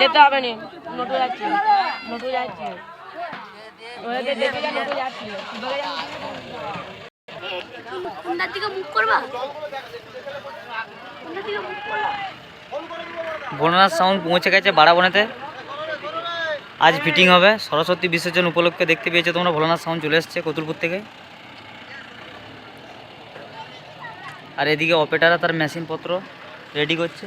যেতে হবে নি। নটু যাচ্ছি। নটু যাচ্ছি। কোনটার দিকে মুখ করবা? ভোলানাথ সাউন্ড পৌঁছে গেছে বাড়াবনেতে আজ ফিটিং হবে। সরস্বতী বিসর্জন উপলক্ষে দেখতে পেয়েছ তোমরা। ভোলানাথ সাউন্ড চলে এসছে কতুলপুর থেকে। আর এদিকে অপারেটাররা তার মেশিনপত্র রেডি করছে।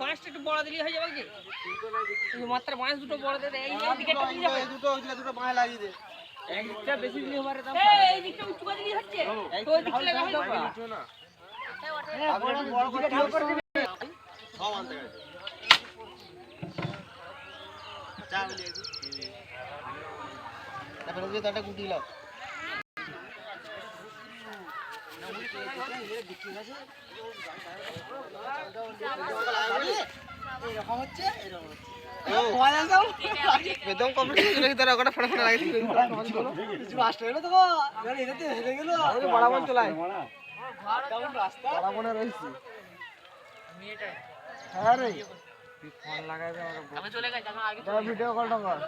বাঁশটা একটু বড় দিলেই হয়ে যাবে কি? এই মাত্র বাঁশ দুটো বড় দে, এই দিকে একটা দিয়ে যাবে। একটা বেশি দিলে হবে দাম এই দিকটা উঁচু করে দিলেই হচ্ছে। তো ওই দিকটা লাগা হয়ে যাবে বেদম কমপ্লিট হয়ে গেল তারা ওটা ফটা ফটা লাগিয়ে দিল কিছু রাস্তা হলো তো গাড়ি এটাতে হেরে গেল আরে বড়াবন চলাই বড়াবনে রইছি হ্যাঁ রে ফোন লাগাইবে আমি চলে গেছি আমার আগে ভিডিও কলটা কর।